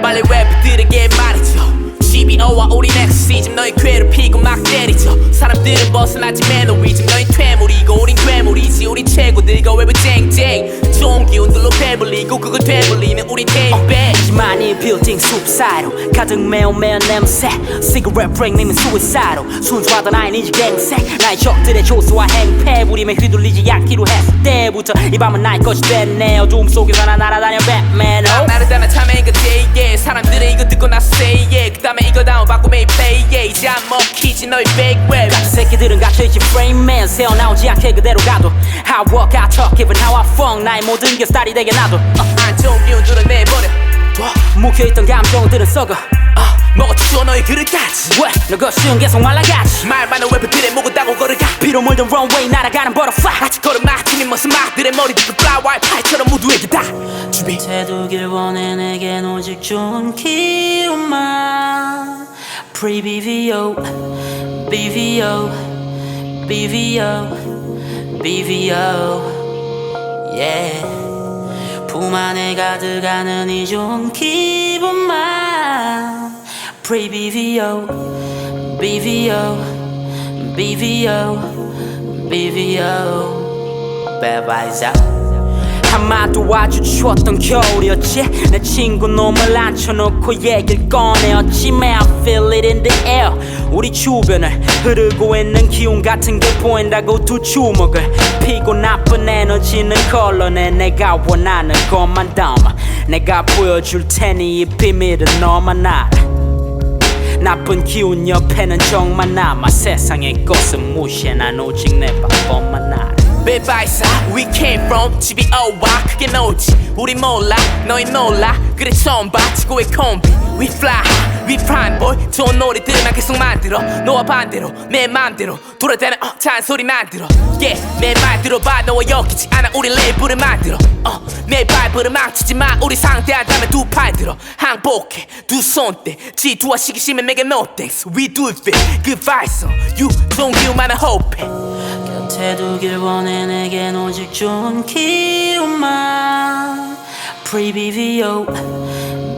빨리 래퍼들에게 말해줘 12호와 우리 넥시즘 너희 괴롭히고 막 때리죠. 사람들은 벗어나지 매너리즘 너희 퇴물이고 우린 괴물이지. 우리 최고들과 좋은 기운들로 배불리고 그걸 되돌리는 우린 대인배 하지만 이 빌딩 숲 사이로 가득 메우면 냄새 시그렛 브레이크 내면 수위사로 순수하던 아이 니지 갱생 나의 적들의 조소와 행패 부림에 휘둘리지 않기로 했을 때부터 이 밤은 나의 것이 됐네 어두움 속에서 나 날아다녀 배트맨 나 나르다나 참에 이거 데이에 사람들은 이거 듣고 나서 say yeah. 그 다음에 이거 다운받고 매일 play yeah. 이제 안 먹히지 너희 fake 같은 새끼들은 갇혀있지. 프레임맨 새어나오지 않게 그대로 가도. I walk, I talk, even how I funk. 나의 모든 게 스타일이 되게 어, 안 좋은 기운들은 내버려. 묵혀있던 감정들은 썩어. 아, 먹어 치워 너희 그릇까지 왜? 너 것은 계속 말라가지 말 많은 목을 따고 걸어가. 비로 물든 runway 날아가는 butterfly. 아직 걸음마 팀이 멋은 막들의 머리들 플라워 파이처럼 모두에게 다. 준비. 되두길 원해 내겐 오직 좋은 기운만. Pre BVO BVO BVO BVO Yeah 품 안에 가득하는 이 좋은 기분만 Pre BVO BVO BVO BVO Bad vibes out 한마도 와주주었던 겨울이었지 내 친구 놈을 앉혀놓고 얘길 꺼내었지 Man I feel it in the air 우리 주변을 흐르고 있는 기운 같은 게 보인다고 두 주먹을 피고 나쁜 에너지는 걸러내. 내가 원하는 것만 담아 내가 보여줄 테니 이 비밀은 너만 알아 나쁜 기운 옆에는 정만 남아. 세상의 것은 무시해. 난 오직 내 방법만 알아 베바이사 We came from 어와 그게 너지. 우리 몰라 너희 놀라. 그래 처음 봐 지구의 콤비. We fly we prime boy. 좋은 노래들만 계속 만들어. 너와 반대로 내 맘대로. 돌아다니는 어, 잔소리 만들어. Yeah 내말 들어봐. 너와 엮이지 않아. 우리 레이블을 만들어. 어, 내 발버를 망치지 마. 우리 상대한다면 두 팔 들어. 항복해 두 손대. 지두와 시기심에 내게 no thanks. We do it good vibes. On you 좋은 기운만은 hope 곁에 두길 원해 내겐 오직 좋은 기운만 Pre BVO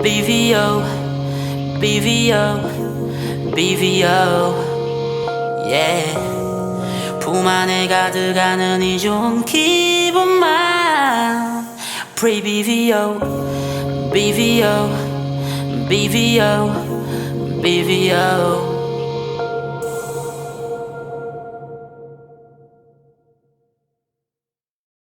BVO BVO BVO Yeah 품 안에 가득하는 이 좋은 기분만 Pre BVO BVO BVO BVO